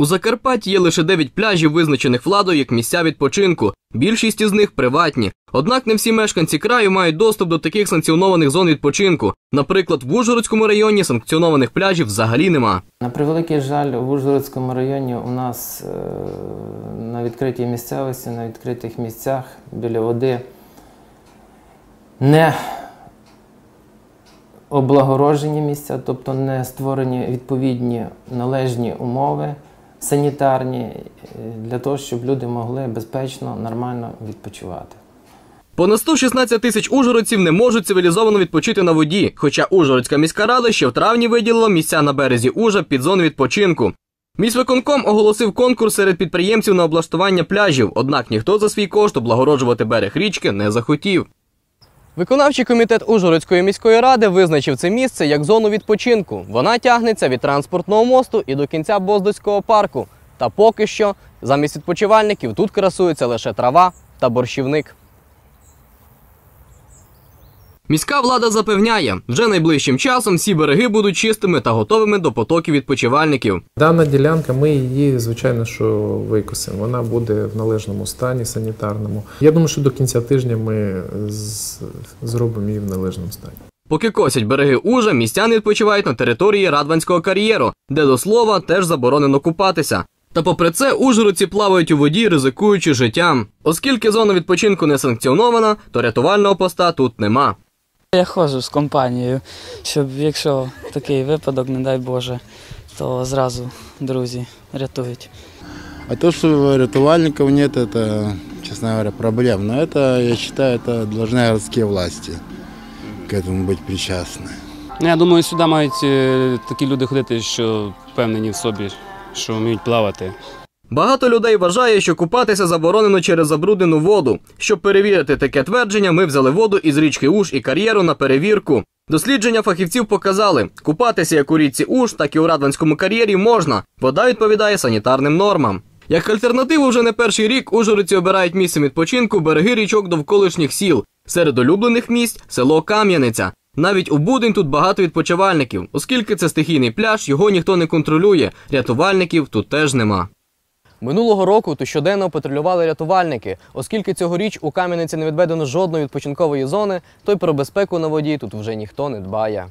У Закарпатті є лише 9 пляжів, визначених владою як місця відпочинку. Більшість із них приватні. Однак не всі мешканці краю мають доступ до таких санкціонованих зон відпочинку. Наприклад, в Ужгородському районі санкціонованих пляжів взагалі нема. На превеликий жаль, в Ужгородському районі у нас е, на відкритій місцевості, на відкритих місцях біля води не облагороджені місця, тобто не створені відповідні належні умови санітарні е, для того, щоб люди могли безпечно, нормально відпочивати. Понад 116 тисяч ужгородців не можуть цивілізовано відпочити на воді, хоча Ужгородська міська рада ще в травні виділила місця на березі Ужа під зону відпочинку. Міськвиконком оголосив конкурс серед підприємців на облаштування пляжів, однак ніхто за свій кошт облагороджувати берег річки не захотів. Виконавчий комітет Ужгородської міської ради визначив це місце як зону відпочинку. Вона тягнеться від транспортного мосту і до кінця Боздоцького парку. Та поки що замість відпочивальників тут красується лише трава та борщівник. Міська влада запевняє, вже найближчим часом всі береги будуть чистими та готовими до потоків відпочивальників. Дана ділянка, ми її, звичайно, що викосимо. Вона буде в належному стані санітарному. Я думаю, що до кінця тижня ми зробимо її в належному стані. Поки косять береги Ужа, містяни відпочивають на території Радванського кар'єру, де до слова теж заборонено купатися. Та попри це ужгородці плавають у воді, ризикуючи життям. Оскільки зона відпочинку не санкціонована, то рятувального поста тут нема. Я ходжу з компанією, щоб якщо такий випадок, не дай Боже, то зразу друзі рятують. А то, что рятувальников нет, это, честно говоря, проблем. Но это, я считаю, это должны городские власти к этому быть причастны. Ну, я думаю, сюди мають е, такі люди ходити, що впевнені в собі, що вміють плавати. Багато людей вважає, що купатися заборонено через забруднену воду. Щоб перевірити таке твердження, ми взяли воду із річки Уж і кар'єру на перевірку. Дослідження фахівців показали, купатися як у річці Уж, так і у Радванському кар'єрі можна. Вода відповідає санітарним нормам. Як альтернативу вже не перший рік ужгородці обирають місцем відпочинку береги річок довколишніх сіл. Серед улюблених місць село Кам'яниця. Навіть у будень тут багато відпочивальників, оскільки це стихійний пляж, його ніхто не контролює. Рятувальників тут теж нема. Минулого року тут щоденно патрулювали рятувальники, оскільки цьогоріч у Кам'яниці не відведено жодної відпочинкової зони, то й про безпеку на воді тут вже ніхто не дбає.